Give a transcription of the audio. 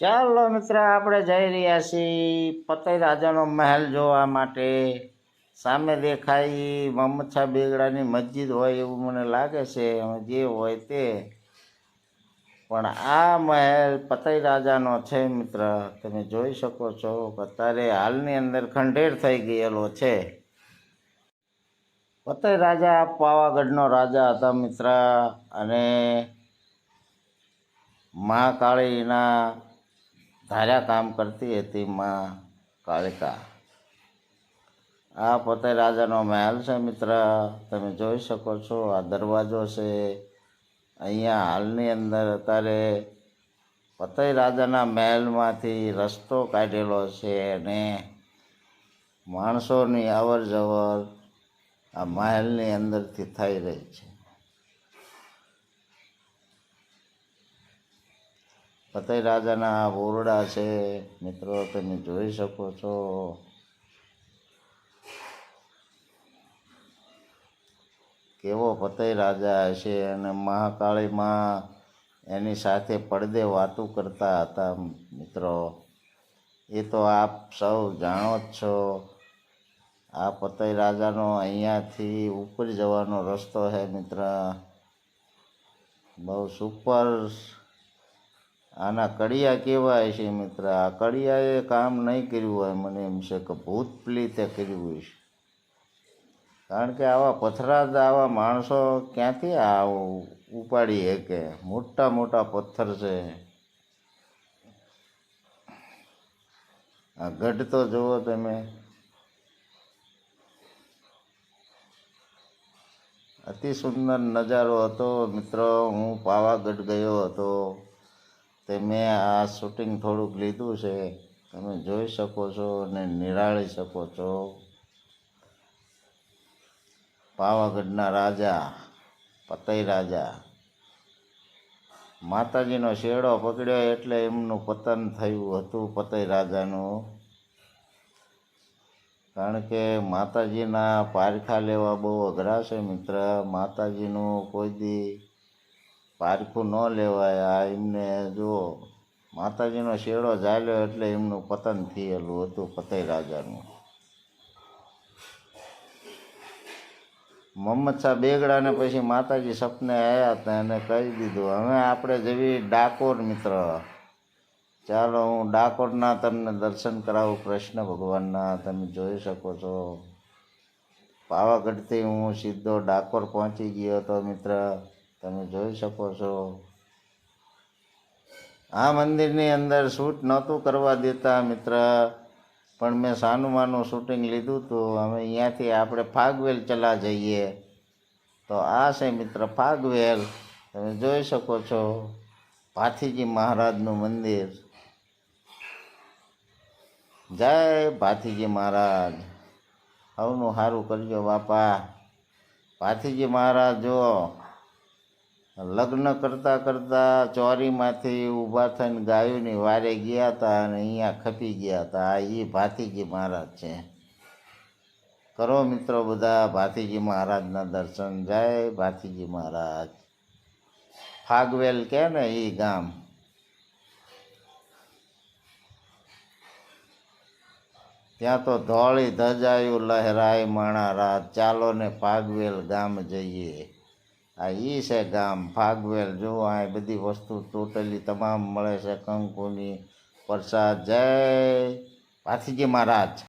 ચાલો મિત્ર, આપણે જઈ રહ્યા છીએ પતઈ રાજાનો મહેલ જોવા માટે. સામે દેખાય મમછા બેગડાની મસ્જિદ હોય એવું મને લાગે છે જે હોય તે. પણ આ મહેલ પતઈ રાજાનો છે મિત્ર, તમે જોઈ શકો છો અત્યારે હાલની અંદર ખંડેર થઈ ગયેલો છે. પતઈ રાજા પાવાગઢનો રાજા હતા મિત્ર, અને મહાકાળીના ધાર્યા કામ કરતી હતી માં કાળિકા આ પોતે રાજાનો મહેલ છે મિત્ર. તમે જોઈ શકો છો, આ દરવાજો છે. અહીંયા હાલની અંદર અત્યારે પતય રાજાના મહેલમાંથી રસ્તો કાઢેલો છે અને માણસોની અવર જવર આ મહેલની અંદરથી થઈ રહી છે. ફતેહ રાજાના આ ઓરડા છે. મિત્રો, તમે જોઈ શકો છો. કેવો ફતેહ રાજા હશે અને મહાકાળીમાં એની સાથે પડદે વાતો કરતા હતા મિત્રો. એ તો આપ સૌ જાણો જ છો. આ ફતેહ રાજાનો અહીંયાથી ઉપર જવાનો રસ્તો છે મિત્ર. બહુ સુપર આના કડિયા કહેવાય છે મિત્ર? આ કડિયાએ કામ નહીં કર્યું હોય મને એમ છે કે ભૂત પ્લીતે કર્યું હોય છે. કારણ કે આવા પથરાદ આવા માણસો ક્યાંથી આ ઉપાડી શકે? મોટા મોટા પથ્થર છે. આ ગઢ તો જુઓ તમે. અતિ સુંદર નજારો હતો મિત્રો. હું પાવાગઢ ગયો હતો. તે મેં આ શૂટિંગ થોડુંક લીધું છે. તમે જોઈ શકો છો અને નિરાળી શકો છો. પાવાગઢના રાજા, પતઈ રાજા. માતાજીનો શેડો પકડ્યો એટલે એમનું પતન થયું હતું પતઈ રાજાનું. કારણ કે માતાજીના પારખા લેવા બહુ અઘરા છે મિત્ર. માતાજીનું કોઈ દી પારખું ન લેવાય. આ એમને જો માતાજીનો શેડો ઝાલ્યો એટલે એમનું પતન થયેલું હતું પતઈ રાજાનું. મોહમ્મદ શાહ બેગડાને પછી માતાજી સપને આવ્યા હતા એને કહી દીધું હવે આપણે જેવી ડાકોર મિત્ર. ચાલો હું ડાકોરના તમને દર્શન કરાવું કૃષ્ણ ભગવાનના. તમે જોઈ શકો છો. પાવાગઢથી હું સીધો ડાકોર પહોંચી ગયો હતો મિત્ર. તમે જોઈ શકો છો. આ મંદિરની અંદર શૂટ નહોતું કરવા દેતા મિત્ર, પણ મેં સાનુમાનું શૂટિંગ લીધું હતું અમે અહીંયાથી આપણે ફાગવેલ ચલા જઈએ. તો આ છે મિત્ર ફાગવેલ. તમે જોઈ શકો છો ભાથીજી મહારાજનું મંદિર. જય ભાથીજી મહારાજ. હવનું સારું કરજો બાપા. ભાથીજી મહારાજ જો લગ્ન કરતાં કરતાં ચોરીમાંથી ઊભા થઈને ગાયોની વારે ગયા હતા અને અહીંયા ખપી ગયા હતા. એ ભાતીજી મહારાજ છે. કરો મિત્રો બધા, ભાતીજી મહારાજના દર્શન. જાય ભાતીજી મહારાજ. ફાગવેલ કે ને એ ગામ? ત્યાં તો ધોળી ધજાયું લહેરાય માણા રાત ચાલો ને ફાગવેલ ગામ જઈએ. આ એ છે ગામ ફાગવેલ જો આ બધી વસ્તુ ટોટલી તમામ મળે છે કંકુની. પ્રસાદ જય. પાથીજી મહારાજ.